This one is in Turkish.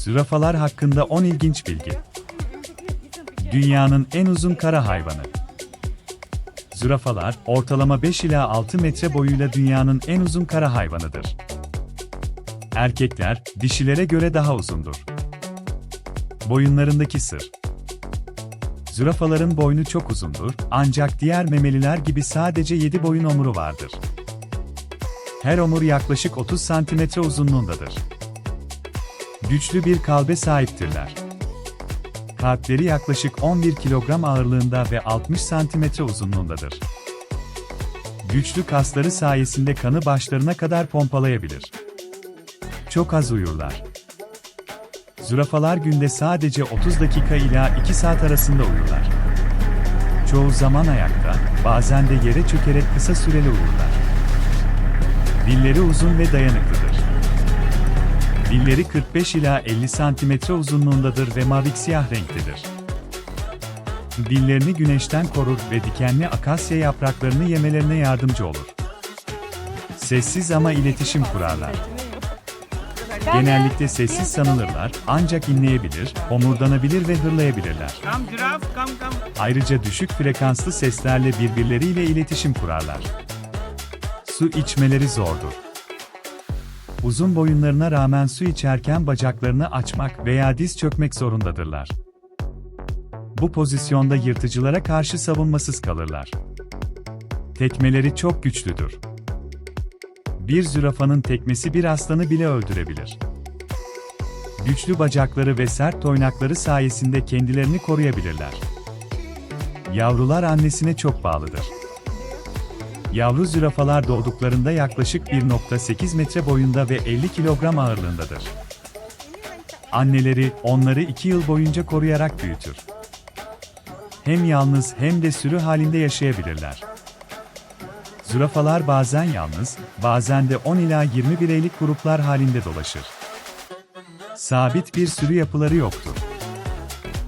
Zürafalar hakkında 10 ilginç bilgi. Dünyanın en uzun kara hayvanı. Zürafalar, ortalama 5 ila 6 metre boyuyla dünyanın en uzun kara hayvanıdır. Erkekler, dişilere göre daha uzundur. Boyunlarındaki sır. Zürafaların boynu çok uzundur, ancak diğer memeliler gibi sadece 7 boyun omuru vardır. Her omur yaklaşık 30 santimetre uzunluğundadır. Güçlü bir kalbe sahiptirler. Kalpleri yaklaşık 11 kilogram ağırlığında ve 60 santimetre uzunluğundadır. Güçlü kasları sayesinde kanı başlarına kadar pompalayabilir. Çok az uyurlar. Zürafalar günde sadece 30 dakika ila 2 saat arasında uyurlar. Çoğu zaman ayakta, bazen de yere çökerek kısa süreli uyurlar. Dilleri uzun ve dayanıklıdır. Dilleri 45 ila 50 santimetre uzunluğundadır ve mavik siyah renktedir. Dillerini güneşten korur ve dikenli akasya yapraklarını yemelerine yardımcı olur. Sessiz ama iletişim kurarlar. Genellikle sessiz sanılırlar, ancak inleyebilir, homurdanabilir ve hırlayabilirler. Ayrıca düşük frekanslı seslerle birbirleriyle iletişim kurarlar. Su içmeleri zordur. Uzun boyunlarına rağmen su içerken bacaklarını açmak veya diz çökmek zorundadırlar. Bu pozisyonda yırtıcılara karşı savunmasız kalırlar. Tekmeleri çok güçlüdür. Bir zürafanın tekmesi bir aslanı bile öldürebilir. Güçlü bacakları ve sert toynakları sayesinde kendilerini koruyabilirler. Yavrular annesine çok bağlıdır. Yavru zürafalar doğduklarında yaklaşık 1.8 metre boyunda ve 50 kilogram ağırlığındadır. Anneleri onları 2 yıl boyunca koruyarak büyütür. Hem yalnız hem de sürü halinde yaşayabilirler. Zürafalar bazen yalnız, bazen de 10 ila 20 bireylik gruplar halinde dolaşır. Sabit bir sürü yapıları yoktur.